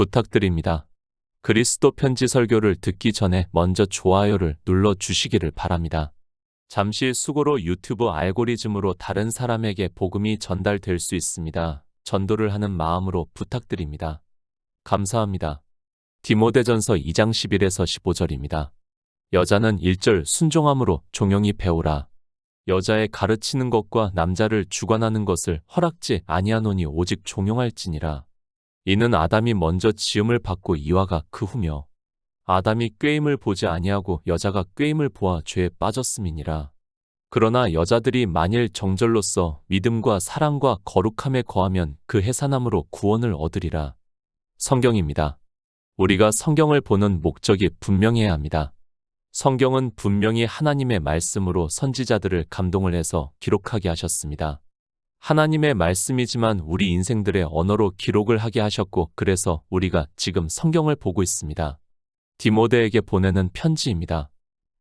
부탁드립니다. 그리스도 편지 설교를 듣기 전에 먼저 좋아요를 눌러 주시기를 바랍니다. 잠시 수고로 유튜브 알고리즘으로 다른 사람에게 복음이 전달될 수 있습니다. 전도를 하는 마음으로 부탁드립니다. 감사합니다. 디모데전서 2장 11에서 15절입니다. 여자는 1절 순종함으로 종용이 배우라. 여자의 가르치는 것과 남자를 주관하는 것을 허락지 아니하노니 오직 종용할지니라. 이는 아담이 먼저 지음을 받고 이와가 그 후며 아담이 꾀임을 보지 아니하고 여자가 꾀임을 보아 죄에 빠졌음이니라. 그러나 여자들이 만일 정절로서 믿음과 사랑과 거룩함에 거하면 그 해산함으로 구원을 얻으리라. 성경입니다. 우리가 성경을 보는 목적이 분명해야 합니다. 성경은 분명히 하나님의 말씀으로 선지자들을 감동을 해서 기록하게 하셨습니다. 하나님의 말씀이지만 우리 인생들의 언어로 기록을 하게 하셨고 그래서 우리가 지금 성경을 보고 있습니다. 디모데에게 보내는 편지입니다.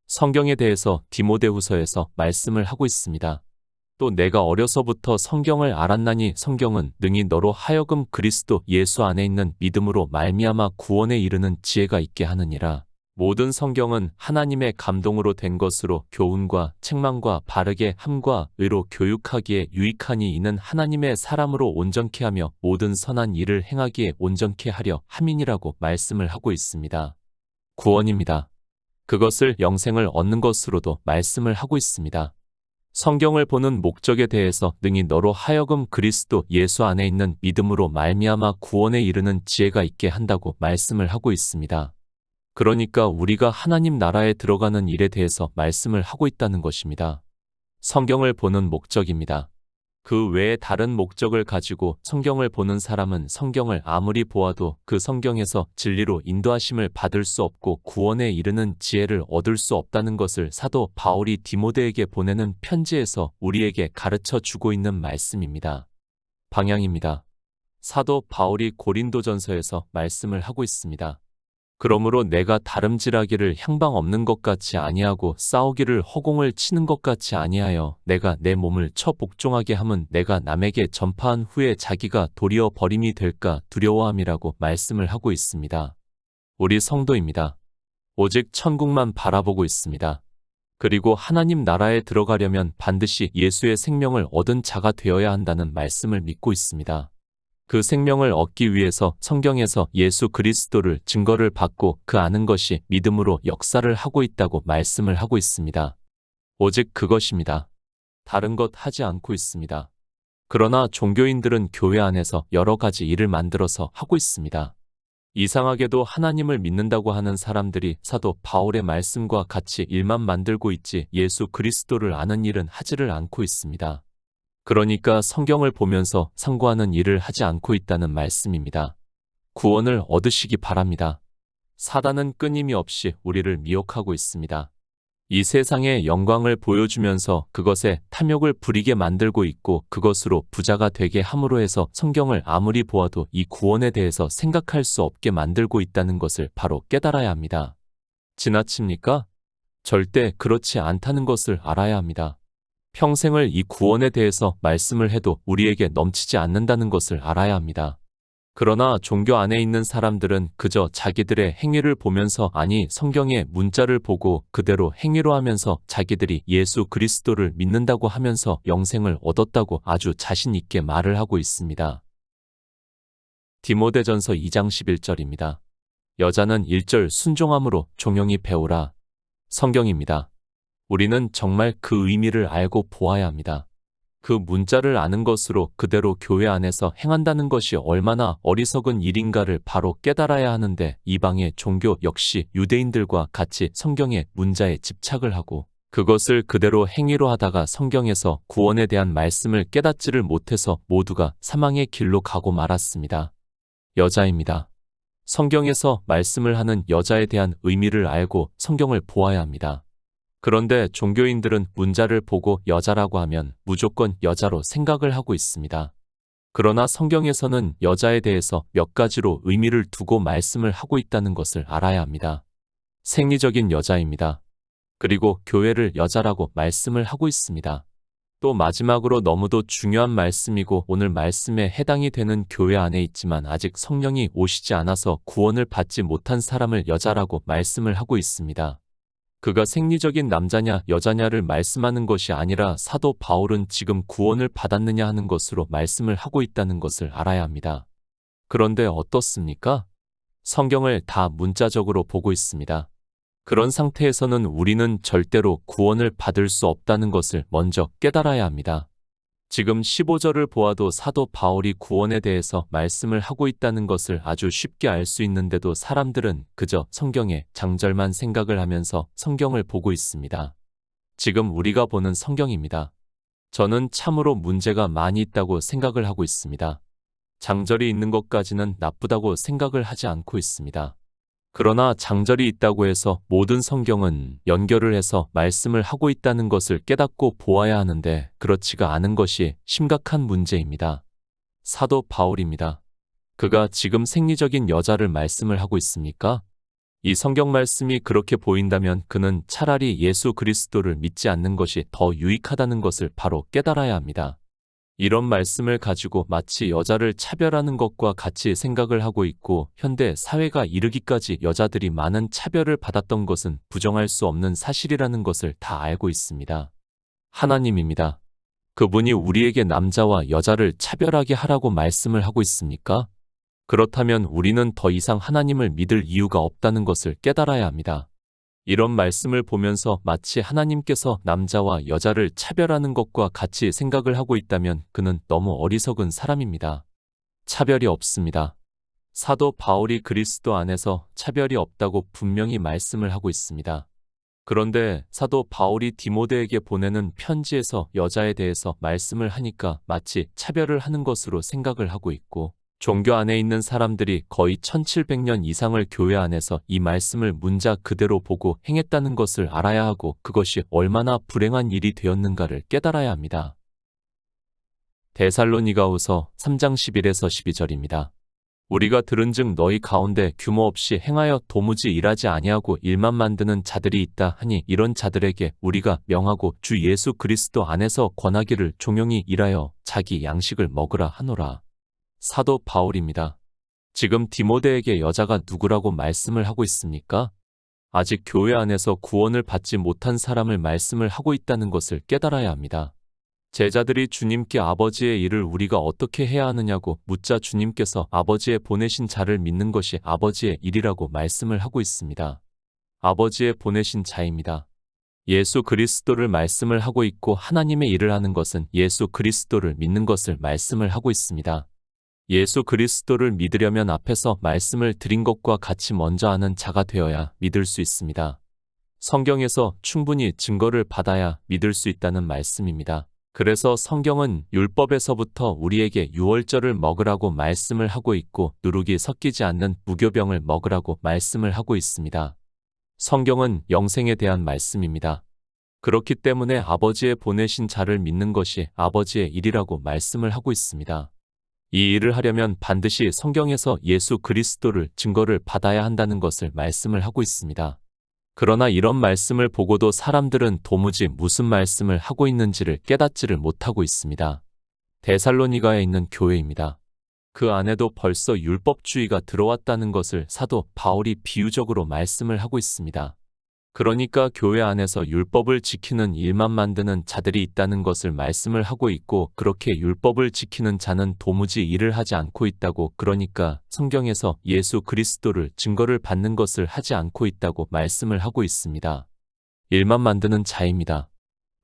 성경에 대해서 디모데후서에서 말씀을 하고 있습니다. 또 내가 어려서부터 성경을 알았나니 성경은 능히 너로 하여금 그리스도 예수 안에 있는 믿음으로 말미암아 구원에 이르는 지혜가 있게 하느니라. 모든 성경은 하나님의 감동으로 된 것으로 교훈과 책망과 바르게 함과 의로 교육하기에 유익하니 이는 하나님의 사람으로 온전케 하며 모든 선한 일을 행하기에 온전케 하려 함이니라고 말씀을 하고 있습니다. 구원입니다. 그것을 영생을 얻는 것으로도 말씀을 하고 있습니다. 성경을 보는 목적에 대해서 능히 너로 하여금 그리스도 예수 안에 있는 믿음으로 말미암아 구원에 이르는 지혜가 있게 한다고 말씀을 하고 있습니다. 그러니까 우리가 하나님 나라에 들어가는 일에 대해서 말씀을 하고 있다는 것입니다. 성경을 보는 목적입니다. 그 외에 다른 목적을 가지고 성경을 보는 사람은 성경을 아무리 보아도 그 성경에서 진리로 인도하심을 받을 수 없고 구원에 이르는 지혜를 얻을 수 없다는 것을 사도 바울이 디모데에게 보내는 편지에서 우리에게 가르쳐 주고 있는 말씀입니다. 방향입니다. 사도 바울이 고린도전서에서 말씀을 하고 있습니다. 그러므로 내가 다름질하기를 향방 없는 것 같이 아니하고 싸우기를 허공을 치는 것 같이 아니하여 내가 내 몸을 처 복종하게 함은 내가 남에게 전파한 후에 자기가 도리어 버림이 될까 두려워함이라고 말씀을 하고 있습니다. 우리 성도입니다. 오직 천국만 바라보고 있습니다. 그리고 하나님 나라에 들어가려면 반드시 예수의 생명을 얻은 자가 되어야 한다는 말씀을 믿고 있습니다. 그 생명을 얻기 위해서 성경에서 예수 그리스도를 증거를 받고 그 아는 것이 믿음으로 역사를 하고 있다고 말씀을 하고 있습니다. 오직 그것입니다. 다른 것 하지 않고 있습니다. 그러나 종교인들은 교회 안에서 여러 가지 일을 만들어서 하고 있습니다. 이상하게도 하나님을 믿는다고 하는 사람들이 사도 바울의 말씀과 같이 일만 만들고 있지 예수 그리스도를 아는 일은 하지를 않고 있습니다. 그러니까 성경을 보면서 상고하는 일을 하지 않고 있다는 말씀입니다. 구원을 얻으시기 바랍니다. 사단은 끊임이 없이 우리를 미혹하고 있습니다. 이 세상의 영광을 보여주면서 그것에 탐욕을 부리게 만들고 있고 그것으로 부자가 되게 함으로 해서 성경을 아무리 보아도 이 구원에 대해서 생각할 수 없게 만들고 있다는 것을 바로 깨달아야 합니다. 지나칩니까? 절대 그렇지 않다는 것을 알아야 합니다. 평생을 이 구원에 대해서 말씀을 해도 우리에게 넘치지 않는다는 것을 알아야 합니다. 그러나 종교 안에 있는 사람들은 그저 자기들의 행위를 보면서 아니 성경의 문자를 보고 그대로 행위로 하면서 자기들이 예수 그리스도를 믿는다고 하면서 영생을 얻었다고 아주 자신 있게 말을 하고 있습니다. 디모데전서 2장 11절입니다. 여자는 1절 순종함으로 종용이 배우라. 성경입니다. 우리는 정말 그 의미를 알고 보아야 합니다. 그 문자를 아는 것으로 그대로 교회 안에서 행한다는 것이 얼마나 어리석은 일인가를 바로 깨달아야 하는데 이방의 종교 역시 유대인들과 같이 성경의 문자에 집착을 하고 그것을 그대로 행위로 하다가 성경에서 구원에 대한 말씀을 깨닫지를 못해서 모두가 사망의 길로 가고 말았습니다. 여자입니다. 성경에서 말씀을 하는 여자에 대한 의미를 알고 성경을 보아야 합니다. 그런데 종교인들은 문자를 보고 여자라고 하면 무조건 여자로 생각을 하고 있습니다. 그러나 성경에서는 여자에 대해서 몇 가지로 의미를 두고 말씀을 하고 있다는 것을 알아야 합니다. 생리적인 여자입니다. 그리고 교회를 여자라고 말씀을 하고 있습니다. 또 마지막으로 너무도 중요한 말씀이고 오늘 말씀에 해당이 되는 교회 안에 있지만 아직 성령이 오시지 않아서 구원을 받지 못한 사람을 여자라고 말씀을 하고 있습니다. 그가 생리적인 남자냐 여자냐를 말씀하는 것이 아니라 사도 바울은 지금 구원을 받았느냐 하는 것으로 말씀을 하고 있다는 것을 알아야 합니다. 그런데 어떻습니까? 성경을 다 문자적으로 보고 있습니다. 그런 상태에서는 우리는 절대로 구원을 받을 수 없다는 것을 먼저 깨달아야 합니다. 지금 15절을 보아도 사도 바울이 구원에 대해서 말씀을 하고 있다는 것을 아주 쉽게 알 수 있는데도 사람들은 그저 성경의 장절만 생각을 하면서 성경을 보고 있습니다. 지금 우리가 보는 성경입니다. 저는 참으로 문제가 많이 있다고 생각을 하고 있습니다. 장절이 있는 것까지는 나쁘다고 생각을 하지 않고 있습니다. 그러나 장절이 있다고 해서 모든 성경은 연결을 해서 말씀을 하고 있다는 것을 깨닫고 보아야 하는데 그렇지가 않은 것이 심각한 문제입니다. 사도 바울입니다. 그가 지금 생리적인 여자를 말씀을 하고 있습니까? 이 성경 말씀이 그렇게 보인다면 그는 차라리 예수 그리스도를 믿지 않는 것이 더 유익하다는 것을 바로 깨달아야 합니다. 이런 말씀을 가지고 마치 여자를 차별하는 것과 같이 생각을 하고 있고 현대 사회가 이르기까지 여자들이 많은 차별을 받았던 것은 부정할 수 없는 사실이라는 것을 다 알고 있습니다. 하나님입니다. 그분이 우리에게 남자와 여자를 차별하게 하라고 말씀을 하고 있습니까? 그렇다면 우리는 더 이상 하나님을 믿을 이유가 없다는 것을 깨달아야 합니다. 이런 말씀을 보면서 마치 하나님께서 남자와 여자를 차별하는 것과 같이 생각을 하고 있다면 그는 너무 어리석은 사람입니다. 차별이 없습니다. 사도 바울이 그리스도 안에서 차별이 없다고 분명히 말씀을 하고 있습니다. 그런데 사도 바울이 디모데에게 보내는 편지에서 여자에 대해서 말씀을 하니까 마치 차별을 하는 것으로 생각을 하고 있고 종교 안에 있는 사람들이 거의 1700년 이상을 교회 안에서 이 말씀을 문자 그대로 보고 행했다는 것을 알아야 하고 그것이 얼마나 불행한 일이 되었는가를 깨달아야 합니다. 데살로니가우서 3장 11에서 12절입니다. 우리가 들은즉 너희 가운데 규모 없이 행하여 도무지 일하지 아니하고 일만 만드는 자들이 있다 하니 이런 자들에게 우리가 명하고 주 예수 그리스도 안에서 권하기를 종용히 일하여 자기 양식을 먹으라 하노라. 사도 바울입니다. 지금 디모데에게 여자가 누구라고 말씀을 하고 있습니까? 아직 교회 안에서 구원을 받지 못한 사람을 말씀을 하고 있다는 것을 깨달아야 합니다. 제자들이 주님께 아버지의 일을 우리가 어떻게 해야 하느냐고 묻자 주님께서 아버지의 보내신 자를 믿는 것이 아버지의 일이라고 말씀을 하고 있습니다. 아버지의 보내신 자입니다. 예수 그리스도를 말씀을 하고 있고 하나님의 일을 하는 것은 예수 그리스도를 믿는 것을 말씀을 하고 있습니다. 예수 그리스도를 믿으려면 앞에서 말씀을 드린 것과 같이 먼저 아는 자가 되어야 믿을 수 있습니다. 성경에서 충분히 증거를 받아야 믿을 수 있다는 말씀입니다. 그래서 성경은 율법에서부터 우리에게 유월절을 먹으라고 말씀을 하고 있고 누룩이 섞이지 않는 무교병을 먹으라고 말씀을 하고 있습니다. 성경은 영생에 대한 말씀입니다. 그렇기 때문에 아버지의 보내신 자를 믿는 것이 아버지의 일이라고 말씀을 하고 있습니다. 이 일을 하려면 반드시 성경에서 예수 그리스도를 증거를 받아야 한다는 것을 말씀을 하고 있습니다. 그러나 이런 말씀을 보고도 사람들은 도무지 무슨 말씀을 하고 있는지를 깨닫지를 못하고 있습니다. 데살로니가에 있는 교회입니다. 그 안에도 벌써 율법주의가 들어왔다는 것을 사도 바울이 비유적으로 말씀을 하고 있습니다. 그러니까 교회 안에서 율법을 지키는 일만 만드는 자들이 있다는 것을 말씀을 하고 있고 그렇게 율법을 지키는 자는 도무지 일을 하지 않고 있다고 그러니까 성경에서 예수 그리스도를 증거를 받는 것을 하지 않고 있다고 말씀을 하고 있습니다. 일만 만드는 자입니다.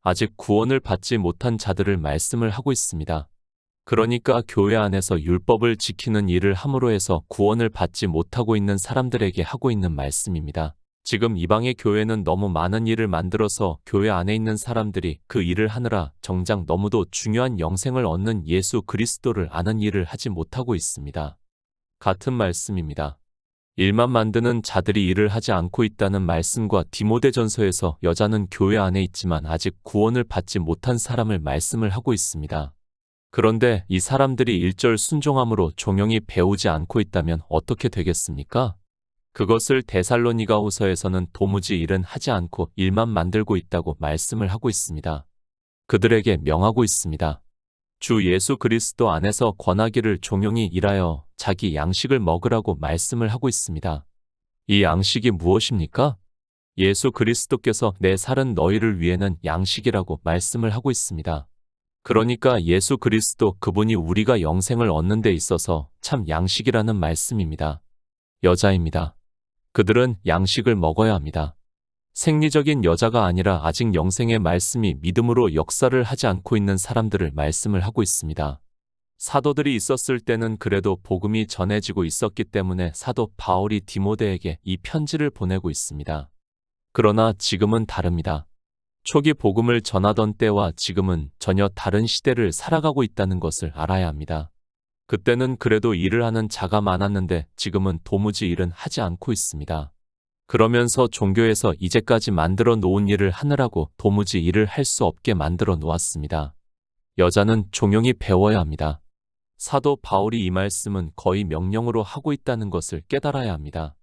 아직 구원을 받지 못한 자들을 말씀을 하고 있습니다. 그러니까 교회 안에서 율법을 지키는 일을 함으로 해서 구원을 받지 못하고 있는 사람들에게 하고 있는 말씀입니다. 지금 이방의 교회는 너무 많은 일을 만들어서 교회 안에 있는 사람들이 그 일을 하느라 정작 너무도 중요한 영생을 얻는 예수 그리스도를 아는 일을 하지 못하고 있습니다. 같은 말씀입니다. 일만 만드는 자들이 일을 하지 않고 있다는 말씀과 디모데전서에서 여자는 교회 안에 있지만 아직 구원을 받지 못한 사람을 말씀을 하고 있습니다. 그런데 이 사람들이 일절 순종함으로 종영이 배우지 않고 있다면 어떻게 되겠습니까? 그것을 데살로니가 호서에서는 도무지 일은 하지 않고 일만 만들고 있다고 말씀을 하고 있습니다. 그들에게 명하고 있습니다. 주 예수 그리스도 안에서 권하기를 종용이 일하여 자기 양식을 먹으라고 말씀을 하고 있습니다. 이 양식이 무엇입니까? 예수 그리스도께서 내 살은 너희를 위해는 양식이라고 말씀을 하고 있습니다. 그러니까 예수 그리스도 그분이 우리가 영생을 얻는 데 있어서 참 양식이라는 말씀입니다. 여자입니다. 그들은 양식을 먹어야 합니다. 생리적인 여자가 아니라 아직 영생의 말씀이 믿음으로 역사를 하지 않고 있는 사람들을 말씀을 하고 있습니다. 사도들이 있었을 때는 그래도 복음이 전해지고 있었기 때문에 사도 바울이 디모데에게 이 편지를 보내고 있습니다. 그러나 지금은 다릅니다. 초기 복음을 전하던 때와 지금은 전혀 다른 시대를 살아가고 있다는 것을 알아야 합니다. 그때는 그래도 일을 하는 자가 많았는데 지금은 도무지 일은 하지 않고 있습니다. 그러면서 종교에서 이제까지 만들어 놓은 일을 하느라고 도무지 일을 할 수 없게 만들어 놓았습니다. 여자는 종용이 배워야 합니다. 사도 바울이 이 말씀은 거의 명령으로 하고 있다는 것을 깨달아야 합니다.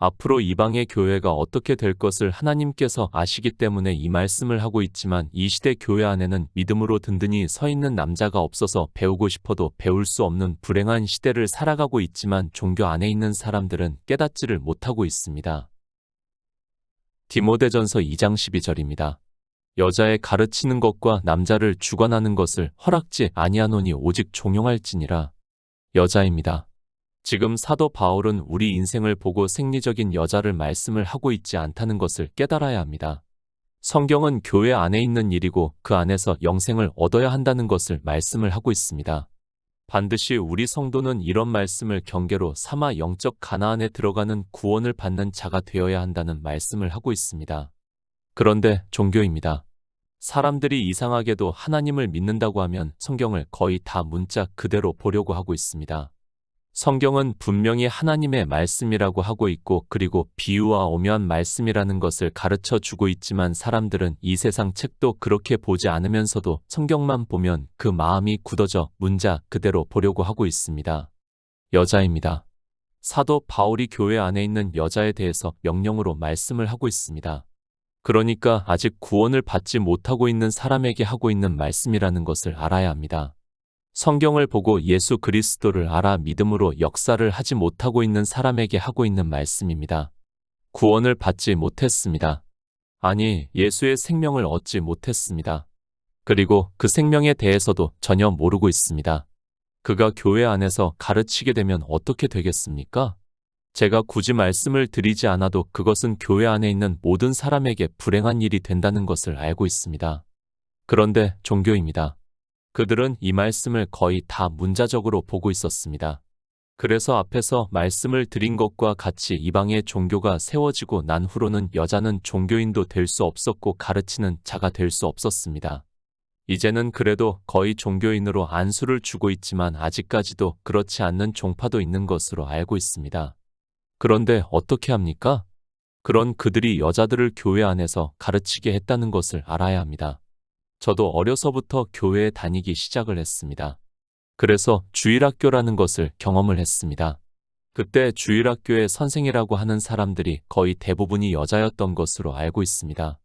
앞으로 이방의 교회가 어떻게 될 것을 하나님께서 아시기 때문에 이 말씀을 하고 있지만 이 시대 교회 안에는 믿음으로 든든히 서 있는 남자가 없어서 배우고 싶어도 배울 수 없는 불행한 시대를 살아가고 있지만 종교 안에 있는 사람들은 깨닫지를 못하고 있습니다. 디모데전서 2장 12절입니다. 여자의 가르치는 것과 남자를 주관하는 것을 허락지 아니하노니 오직 종용할지니라. 여자입니다. 지금 사도 바울은 우리 인생을 보고 생리적인 여자를 말씀을 하고 있지 않다는 것을 깨달아야 합니다. 성경은 교회 안에 있는 일이고 그 안에서 영생을 얻어야 한다는 것을 말씀을 하고 있습니다. 반드시 우리 성도는 이런 말씀을 경계로 삼아 영적 가나안에 들어가는 구원을 받는 자가 되어야 한다는 말씀을 하고 있습니다. 그런데 종교입니다. 사람들이 이상하게도 하나님을 믿는다고 하면 성경을 거의 다 문자 그대로 보려고 하고 있습니다. 성경은 분명히 하나님의 말씀이라고 하고 있고 그리고 비유와 오묘한 말씀이라는 것을 가르쳐 주고 있지만 사람들은 이 세상 책도 그렇게 보지 않으면서도 성경만 보면 그 마음이 굳어져 문자 그대로 보려고 하고 있습니다. 여자입니다. 사도 바울이 교회 안에 있는 여자에 대해서 명령으로 말씀을 하고 있습니다. 그러니까 아직 구원을 받지 못하고 있는 사람에게 하고 있는 말씀이라는 것을 알아야 합니다. 성경을 보고 예수 그리스도를 알아 믿음으로 역사를 하지 못하고 있는 사람에게 하고 있는 말씀입니다. 구원을 받지 못했습니다. 아니, 예수의 생명을 얻지 못했습니다. 그리고 그 생명에 대해서도 전혀 모르고 있습니다. 그가 교회 안에서 가르치게 되면 어떻게 되겠습니까? 제가 굳이 말씀을 드리지 않아도 그것은 교회 안에 있는 모든 사람에게 불행한 일이 된다는 것을 알고 있습니다. 그런데 종교입니다. 그들은 이 말씀을 거의 다 문자적으로 보고 있었습니다. 그래서 앞에서 말씀을 드린 것과 같이 이방의 종교가 세워지고 난 후로는 여자는 종교인도 될 수 없었고 가르치는 자가 될 수 없었습니다. 이제는 그래도 거의 종교인으로 안수를 주고 있지만 아직까지도 그렇지 않는 종파도 있는 것으로 알고 있습니다. 그런데 어떻게 합니까? 그런 그들이 여자들을 교회 안에서 가르치게 했다는 것을 알아야 합니다. 저도 어려서부터 교회에 다니기 시작을 했습니다. 그래서 주일학교라는 것을 경험을 했습니다. 그때 주일학교의 선생이라고 하는 사람들이 거의 대부분이 여자였던 것으로 알고 있습니다.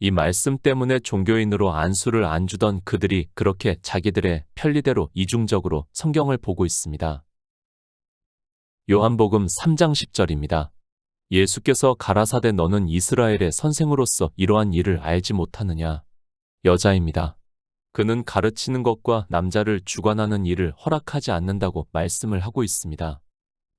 이 말씀 때문에 종교인으로 안수를 안 주던 그들이 그렇게 자기들의 편리대로 이중적으로 성경을 보고 있습니다. 요한복음 3장 10절입니다. 예수께서 가라사대 너는 이스라엘의 선생으로서 이러한 일을 알지 못하느냐. 여자입니다. 그는 가르치는 것과 남자를 주관하는 일을 허락하지 않는다고 말씀을 하고 있습니다.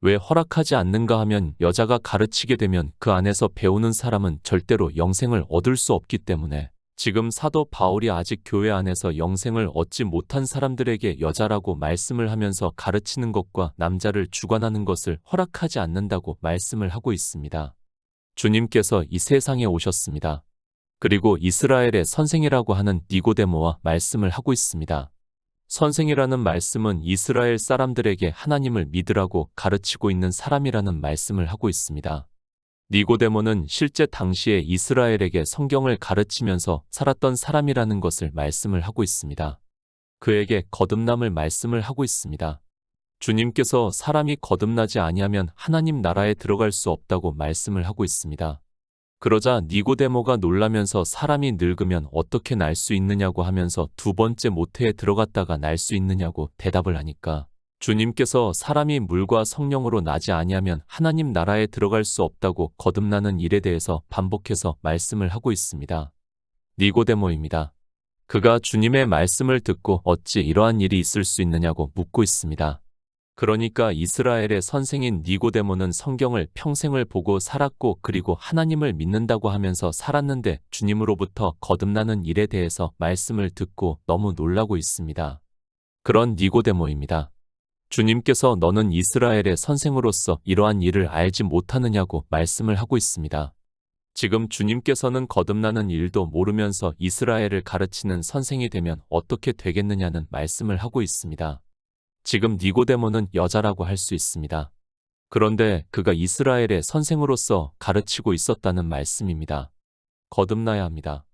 왜 허락하지 않는가 하면 여자가 가르치게 되면 그 안에서 배우는 사람은 절대로 영생을 얻을 수 없기 때문에 지금 사도 바울이 아직 교회 안에서 영생을 얻지 못한 사람들에게 여자라고 말씀을 하면서 가르치는 것과 남자를 주관하는 것을 허락하지 않는다고 말씀을 하고 있습니다. 주님께서 이 세상에 오셨습니다. 그리고 이스라엘의 선생이라고 하는 니고데모와 말씀을 하고 있습니다. 선생이라는 말씀은 이스라엘 사람들에게 하나님을 믿으라고 가르치고 있는 사람이라는 말씀을 하고 있습니다. 니고데모는 실제 당시에 이스라엘에게 성경을 가르치면서 살았던 사람이라는 것을 말씀을 하고 있습니다. 그에게 거듭남을 말씀을 하고 있습니다. 주님께서 사람이 거듭나지 아니하면 하나님 나라에 들어갈 수 없다고 말씀을 하고 있습니다. 그러자 니고데모가 놀라면서 사람이 늙으면 어떻게 날 수 있느냐고 하면서 두 번째 모태에 들어갔다가 날 수 있느냐고 대답을 하니까 주님께서 사람이 물과 성령으로 나지 아니하면 하나님 나라에 들어갈 수 없다고 거듭나는 일에 대해서 반복해서 말씀을 하고 있습니다. 니고데모입니다. 그가 주님의 말씀을 듣고 어찌 이러한 일이 있을 수 있느냐고 묻고 있습니다. 그러니까 이스라엘의 선생인 니고데모는 성경을 평생을 보고 살았고 그리고 하나님을 믿는다고 하면서 살았는데 주님으로부터 거듭나는 일에 대해서 말씀을 듣고 너무 놀라고 있습니다. 그런 니고데모입니다. 주님께서 너는 이스라엘의 선생으로서 이러한 일을 알지 못하느냐고 말씀을 하고 있습니다. 지금 주님께서는 거듭나는 일도 모르면서 이스라엘을 가르치는 선생이 되면 어떻게 되겠느냐는 말씀을 하고 있습니다. 지금 니고데모는 여자라고 할 수 있습니다. 그런데 그가 이스라엘의 선생으로서 가르치고 있었다는 말씀입니다. 거듭나야 합니다.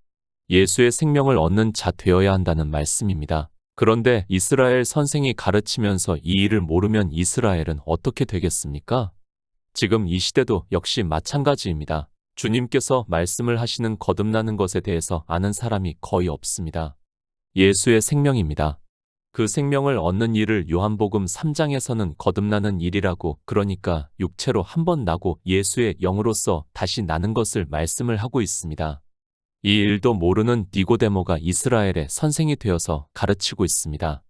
예수의 생명을 얻는 자 되어야 한다는 말씀입니다. 그런데 이스라엘 선생이 가르치면서 이 일을 모르면 이스라엘은 어떻게 되겠습니까? 지금 이 시대도 역시 마찬가지입니다. 주님께서 말씀을 하시는 거듭나는 것에 대해서 아는 사람이 거의 없습니다. 예수의 생명입니다. 그 생명을 얻는 일을 요한복음 3장에서는 거듭나는 일이라고 그러니까 육체로 한 번 나고 예수의 영으로서 다시 나는 것을 말씀을 하고 있습니다. 이 일도 모르는 니고데모가 이스라엘의 선생이 되어서 가르치고 있습니다.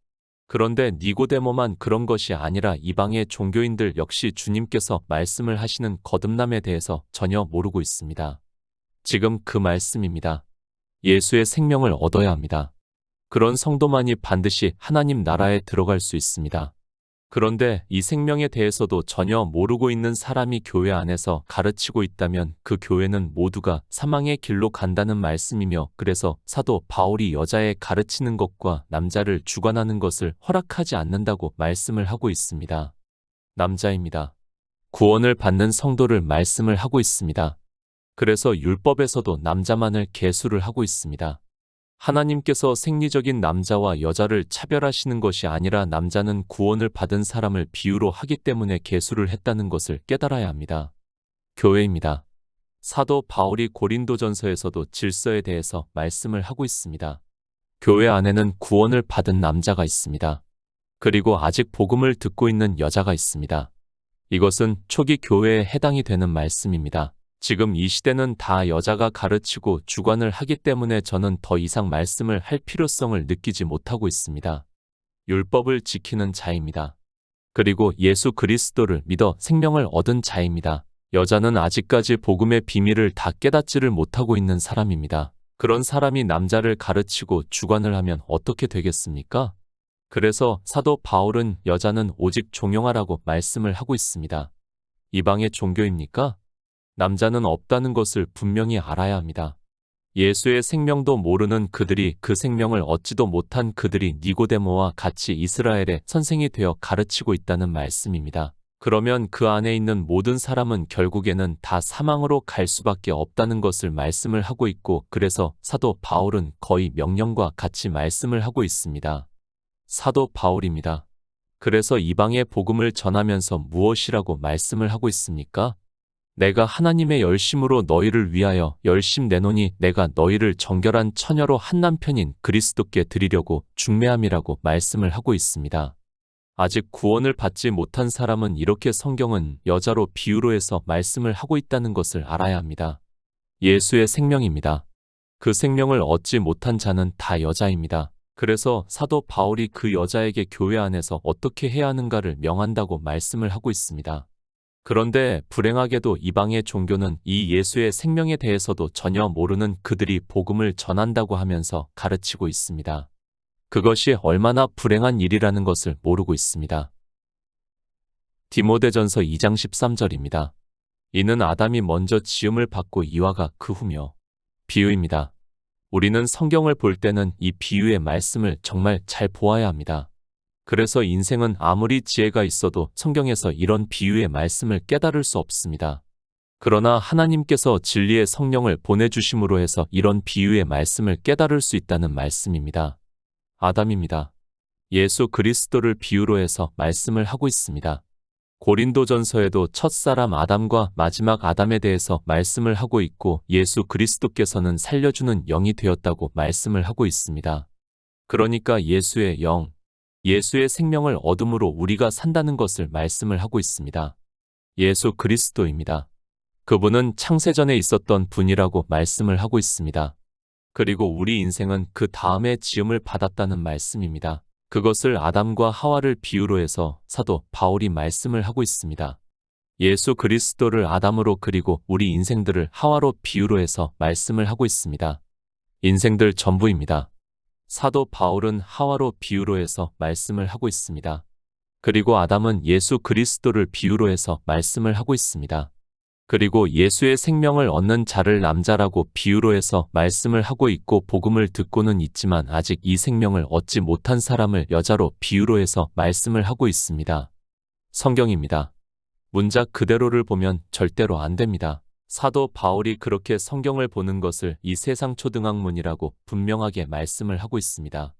그런데 니고데모만 그런 것이 아니라 이방의 종교인들 역시 주님께서 말씀을 하시는 거듭남에 대해서 전혀 모르고 있습니다. 지금 그 말씀입니다. 예수의 생명을 얻어야 합니다. 그런 성도만이 반드시 하나님 나라에 들어갈 수 있습니다. 그런데 이 생명에 대해서도 전혀 모르고 있는 사람이 교회 안에서 가르치고 있다면 그 교회는 모두가 사망의 길로 간다는 말씀이며 그래서 사도 바울이 여자의 가르치는 것과 남자를 주관하는 것을 허락하지 않는다고 말씀을 하고 있습니다. 남자입니다. 구원을 받는 성도를 말씀을 하고 있습니다. 그래서 율법에서도 남자만을 계수를 하고 있습니다. 하나님께서 생리적인 남자와 여자를 차별하시는 것이 아니라 남자는 구원을 받은 사람을 비유로 하기 때문에 계수를 했다는 것을 깨달아야 합니다. 교회입니다. 사도 바울이 고린도전서에서도 질서에 대해서 말씀을 하고 있습니다. 교회 안에는 구원을 받은 남자가 있습니다. 그리고 아직 복음을 듣고 있는 여자가 있습니다. 이것은 초기 교회에 해당이 되는 말씀입니다. 지금 이 시대는 다 여자가 가르치고 주관을 하기 때문에 저는 더 이상 말씀을 할 필요성을 느끼지 못하고 있습니다. 율법을 지키는 자입니다. 그리고 예수 그리스도를 믿어 생명을 얻은 자입니다. 여자는 아직까지 복음의 비밀을 다 깨닫지를 못하고 있는 사람입니다. 그런 사람이 남자를 가르치고 주관을 하면 어떻게 되겠습니까? 그래서 사도 바울은 여자는 오직 종용하라고 말씀을 하고 있습니다. 이방의 종교입니까? 남자는 없다는 것을 분명히 알아야 합니다. 예수의 생명도 모르는 그들이 그 생명을 얻지도 못한 그들이 니고데모와 같이 이스라엘의 선생이 되어 가르치고 있다는 말씀입니다. 그러면 그 안에 있는 모든 사람은 결국에는 다 사망으로 갈 수밖에 없다는 것을 말씀을 하고 있고 그래서 사도 바울은 거의 명령과 같이 말씀을 하고 있습니다. 사도 바울입니다. 그래서 이방의 복음을 전하면서 무엇이라고 말씀을 하고 있습니까? 내가 하나님의 열심으로 너희를 위하여 열심 내노니 내가 너희를 정결한 처녀로 한 남편인 그리스도께 드리려고 중매함이라고 말씀을 하고 있습니다. 아직 구원을 받지 못한 사람은 이렇게 성경은 여자로 비유로 해서 말씀을 하고 있다는 것을 알아야 합니다. 예수의 생명입니다. 그 생명을 얻지 못한 자는 다 여자입니다. 그래서 사도 바울이 그 여자에게 교회 안에서 어떻게 해야 하는가를 명한다고 말씀을 하고 있습니다. 그런데 불행하게도 이방의 종교는 이 예수의 생명에 대해서도 전혀 모르는 그들이 복음을 전한다고 하면서 가르치고 있습니다. 그것이 얼마나 불행한 일이라는 것을 모르고 있습니다. 디모데전서 2장 13절입니다. 이는 아담이 먼저 지음을 받고 이와가 그 후며 비유입니다. 우리는 성경을 볼 때는 이 비유의 말씀을 정말 잘 보아야 합니다. 그래서 인생은 아무리 지혜가 있어도 성경에서 이런 비유의 말씀을 깨달을 수 없습니다. 그러나 하나님께서 진리의 성령을 보내주심으로 해서 이런 비유의 말씀을 깨달을 수 있다는 말씀입니다. 아담입니다. 예수 그리스도를 비유로 해서 말씀을 하고 있습니다. 고린도전서에도 첫사람 아담과 마지막 아담에 대해서 말씀을 하고 있고 예수 그리스도께서는 살려주는 영이 되었다고 말씀을 하고 있습니다. 그러니까 예수의 영, 예수의 생명을 얻음으로 우리가 산다는 것을 말씀을 하고 있습니다. 예수 그리스도입니다. 그분은 창세전에 있었던 분이라고 말씀을 하고 있습니다. 그리고 우리 인생은 그 다음에 지음을 받았다는 말씀입니다. 그것을 아담과 하와를 비유로 해서 사도 바울이 말씀을 하고 있습니다. 예수 그리스도를 아담으로 그리고 우리 인생들을 하와로 비유로 해서 말씀을 하고 있습니다. 인생들 전부입니다. 사도 바울은 하와로 비유로 해서 말씀을 하고 있습니다. 그리고 아담은 예수 그리스도를 비유로 해서 말씀을 하고 있습니다. 그리고 예수의 생명을 얻는 자를 남자라고 비유로 해서 말씀을 하고 있고 복음을 듣고는 있지만 아직 이 생명을 얻지 못한 사람을 여자로 비유로 해서 말씀을 하고 있습니다. 성경입니다. 문작 그대로를 보면 절대로 안 됩니다. 사도 바울이 그렇게 성경을 보는 것을 이 세상 초등학문이라고 분명하게 말씀을 하고 있습니다.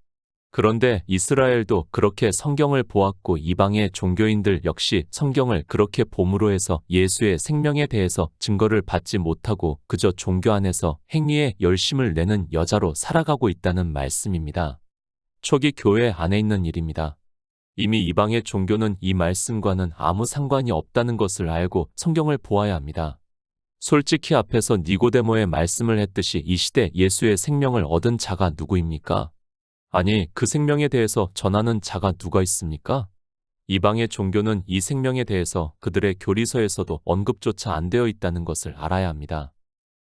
그런데 이스라엘도 그렇게 성경을 보았고 이방의 종교인들 역시 성경을 그렇게 봄으로 해서 예수의 생명에 대해서 증거를 받지 못하고 그저 종교 안에서 행위에 열심을 내는 여자로 살아가고 있다는 말씀입니다. 초기 교회 안에 있는 일입니다. 이미 이방의 종교는 이 말씀과는 아무 상관이 없다는 것을 알고 성경을 보아야 합니다. 솔직히 앞에서 니고데모의 말씀을 했듯이 이 시대 예수의 생명을 얻은 자가 누구입니까? 아니, 그 생명에 대해서 전하는 자가 누가 있습니까? 이방의 종교는 이 생명에 대해서 그들의 교리서에서도 언급조차 안 되어 있다는 것을 알아야 합니다.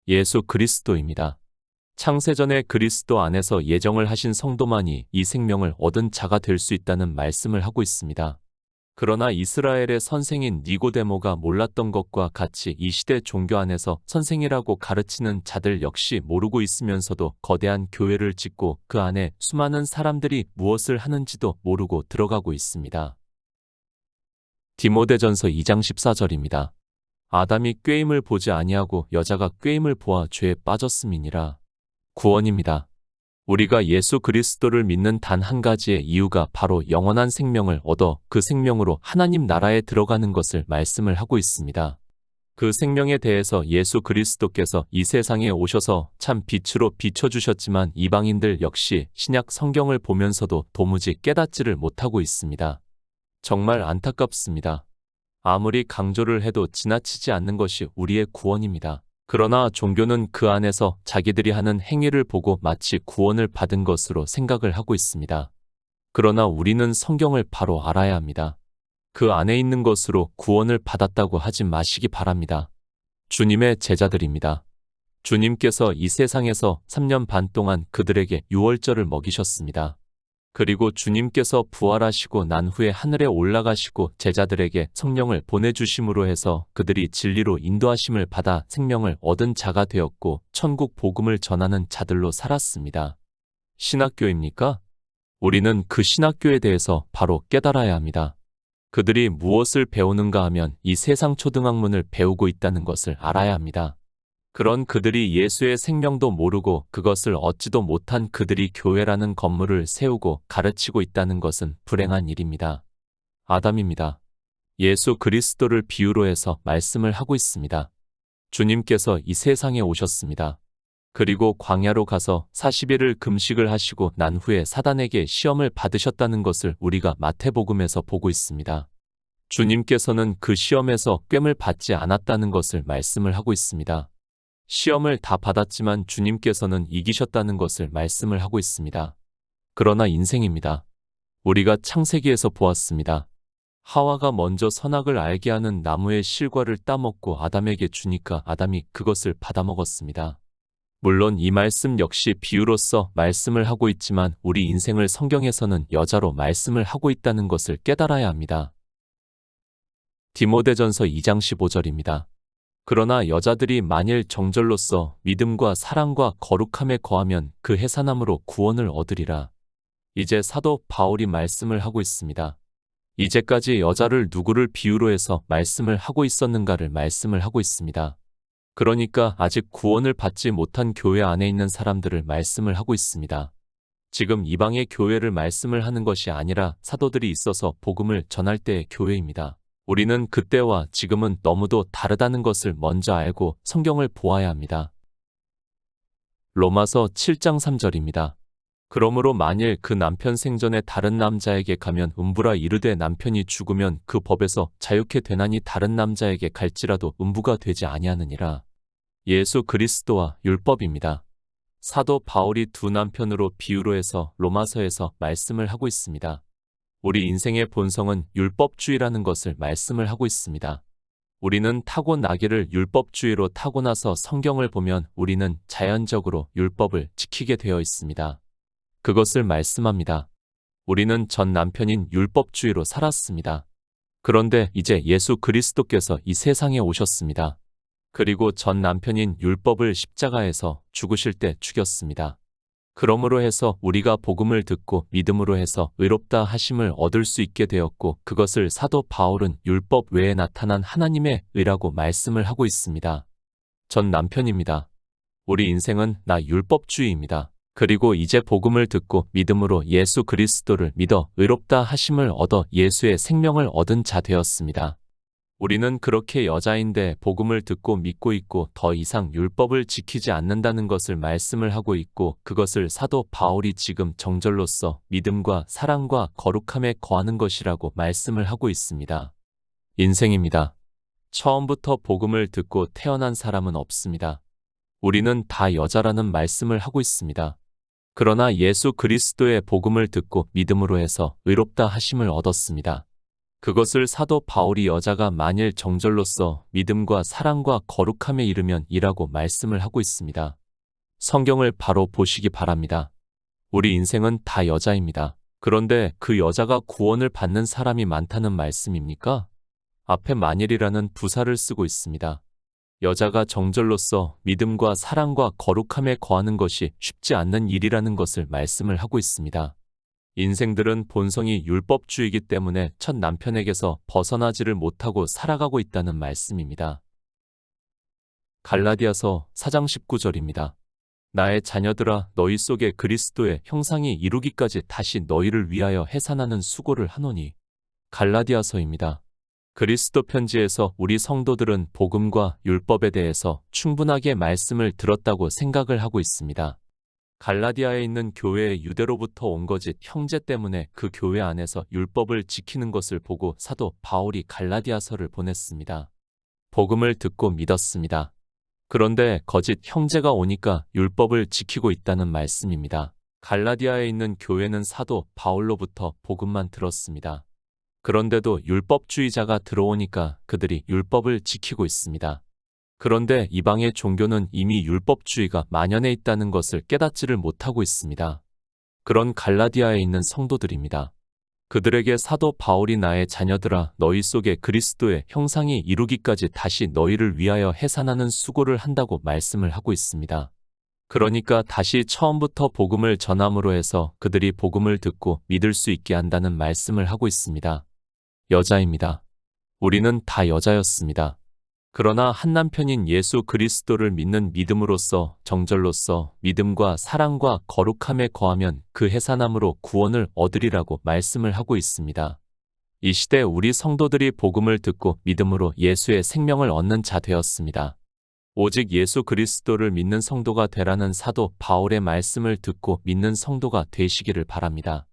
예수 그리스도입니다. 창세전에 그리스도 안에서 예정을 하신 성도만이 이 생명을 얻은 자가 될 수 있다는 말씀을 하고 있습니다. 그러나 이스라엘의 선생인 니고데모가 몰랐던 것과 같이 이 시대 종교 안에서 선생이라고 가르치는 자들 역시 모르고 있으면서도 거대한 교회를 짓고 그 안에 수많은 사람들이 무엇을 하는지도 모르고 들어가고 있습니다. 디모데전서 2장 14절입니다. 아담이 꾀임을 보지 아니하고 여자가 꾀임을 보아 죄에 빠졌음이니라. 구원입니다. 우리가 예수 그리스도를 믿는 단 한 가지의 이유가 바로 영원한 생명을 얻어 그 생명으로 하나님 나라에 들어가는 것을 말씀을 하고 있습니다. 그 생명에 대해서 예수 그리스도께서 이 세상에 오셔서 참 빛으로 비춰주셨지만 이방인들 역시 신약 성경을 보면서도 도무지 깨닫지를 못하고 있습니다. 정말 안타깝습니다. 아무리 강조를 해도 지나치지 않는 것이 우리의 구원입니다. 그러나 종교는 그 안에서 자기들이 하는 행위를 보고 마치 구원을 받은 것으로 생각을 하고 있습니다. 그러나 우리는 성경을 바로 알아야 합니다. 그 안에 있는 것으로 구원을 받았다고 하지 마시기 바랍니다. 주님의 제자들입니다. 주님께서 이 세상에서 3년 반 동안 그들에게 유월절을 먹이셨습니다. 그리고 주님께서 부활하시고 난 후에 하늘에 올라가시고 제자들에게 성령을 보내주심으로 해서 그들이 진리로 인도하심을 받아 생명을 얻은 자가 되었고 천국 복음을 전하는 자들로 살았습니다. 신학교입니까? 우리는 그 신학교에 대해서 바로 깨달아야 합니다. 그들이 무엇을 배우는가 하면 이 세상 초등학문을 배우고 있다는 것을 알아야 합니다. 그런 그들이 예수의 생명도 모르고 그것을 얻지도 못한 그들이 교회라는 건물을 세우고 가르치고 있다는 것은 불행한 일입니다. 아담입니다. 예수 그리스도를 비유로 해서 말씀을 하고 있습니다. 주님께서 이 세상에 오셨습니다. 그리고 광야로 가서 40일을 금식을 하시고 난 후에 사단에게 시험을 받으셨다는 것을 우리가 마태복음에서 보고 있습니다. 주님께서는 그 시험에서 꿰을 받지 않았다는 것을 말씀을 하고 있습니다. 시험을 다 받았지만 주님께서는 이기셨다는 것을 말씀을 하고 있습니다. 그러나 인생입니다. 우리가 창세기에서 보았습니다. 하와가 먼저 선악을 알게 하는 나무의 실과를 따먹고 아담에게 주니까 아담이 그것을 받아먹었습니다. 물론 이 말씀 역시 비유로서 말씀을 하고 있지만 우리 인생을 성경에서는 여자로 말씀을 하고 있다는 것을 깨달아야 합니다. 디모데전서 2장 15절입니다. 그러나 여자들이 만일 정절로서 믿음과 사랑과 거룩함에 거하면 그 해산함으로 구원을 얻으리라. 이제 사도 바울이 말씀을 하고 있습니다. 이제까지 여자를 누구를 비유로 해서 말씀을 하고 있었는가를 말씀을 하고 있습니다. 그러니까 아직 구원을 받지 못한 교회 안에 있는 사람들을 말씀을 하고 있습니다. 지금 이방의 교회를 말씀을 하는 것이 아니라 사도들이 있어서 복음을 전할 때의 교회입니다. 우리는 그때와 지금은 너무도 다르다는 것을 먼저 알고 성경을 보아야 합니다. 로마서 7장 3절입니다. 그러므로 만일 그 남편 생전에 다른 남자에게 가면 음부라 이르되 남편이 죽으면 그 법에서 자유케 되나니 다른 남자에게 갈지라도 음부가 되지 아니하느니라. 예수 그리스도와 율법입니다. 사도 바울이 두 남편으로 비유로 해서 로마서에서 말씀을 하고 있습니다. 우리 인생의 본성은 율법주의라는 것을 말씀을 하고 있습니다. 우리는 타고나기를 율법주의로 타고나서 성경을 보면 우리는 자연적으로 율법을 지키게 되어 있습니다. 그것을 말씀합니다. 우리는 전 남편인 율법주의로 살았습니다. 그런데 이제 예수 그리스도께서 이 세상에 오셨습니다. 그리고 전 남편인 율법을 십자가에서 죽으실 때 죽였습니다. 그러므로 해서 우리가 복음을 듣고 믿음으로 해서 의롭다 하심을 얻을 수 있게 되었고 그것을 사도 바울은 율법 외에 나타난 하나님의 의라고 말씀을 하고 있습니다. 전 남편입니다. 우리 인생은 나 율법주의입니다. 그리고 이제 복음을 듣고 믿음으로 예수 그리스도를 믿어 의롭다 하심을 얻어 예수의 생명을 얻은 자 되었습니다. 우리는 그렇게 여자인데 복음을 듣고 믿고 있고 더 이상 율법을 지키지 않는다는 것을 말씀을 하고 있고 그것을 사도 바울이 지금 정절로서 믿음과 사랑과 거룩함에 거하는 것이라고 말씀을 하고 있습니다. 인생입니다. 처음부터 복음을 듣고 태어난 사람은 없습니다. 우리는 다 여자라는 말씀을 하고 있습니다. 그러나 예수 그리스도의 복음을 듣고 믿음으로 해서 의롭다 하심을 얻었습니다. 그것을 사도 바울이 여자가 만일 정절로서 믿음과 사랑과 거룩함에 이르면 이라고 말씀을 하고 있습니다. 성경을 바로 보시기 바랍니다. 우리 인생은 다 여자입니다. 그런데 그 여자가 구원을 받는 사람이 많다는 말씀입니까? 앞에 만일이라는 부사를 쓰고 있습니다. 여자가 정절로서 믿음과 사랑과 거룩함에 거하는 것이 쉽지 않는 일이라는 것을 말씀을 하고 있습니다. 인생들은 본성이 율법주의이기 때문에 첫 남편에게서 벗어나지를 못하고 살아가고 있다는 말씀입니다. 갈라디아서 4장 19절입니다. 나의 자녀들아 너희 속에 그리스도의 형상이 이루기까지 다시 너희를 위하여 해산하는 수고를 하노니 갈라디아서입니다. 그리스도 편지에서 우리 성도들은 복음과 율법에 대해서 충분하게 말씀을 들었다고 생각을 하고 있습니다. 갈라디아에 있는 교회의 유대로부터 온 거짓 형제 때문에 그 교회 안에서 율법을 지키는 것을 보고 사도 바울이 갈라디아서를 보냈습니다. 복음을 듣고 믿었습니다. 그런데 거짓 형제가 오니까 율법을 지키고 있다는 말씀입니다. 갈라디아에 있는 교회는 사도 바울로부터 복음만 들었습니다. 그런데도 율법주의자가 들어오니까 그들이 율법을 지키고 있습니다. 그런데 이방의 종교는 이미 율법주의가 만연해 있다는 것을 깨닫지를 못하고 있습니다. 그런 갈라디아에 있는 성도들입니다. 그들에게 사도 바울이 나의 자녀들아 너희 속에 그리스도의 형상이 이루기까지 다시 너희를 위하여 해산하는 수고를 한다고 말씀을 하고 있습니다. 그러니까 다시 처음부터 복음을 전함으로 해서 그들이 복음을 듣고 믿을 수 있게 한다는 말씀을 하고 있습니다. 여자입니다. 우리는 다 여자였습니다. 그러나 한 남편인 예수 그리스도를 믿는 믿음으로써 정절로서 믿음과 사랑과 거룩함에 거하면 그 해산함으로 구원을 얻으리라고 말씀을 하고 있습니다. 이 시대 우리 성도들이 복음을 듣고 믿음으로 예수의 생명을 얻는 자 되었습니다. 오직 예수 그리스도를 믿는 성도가 되라는 사도 바울의 말씀을 듣고 믿는 성도가 되시기를 바랍니다.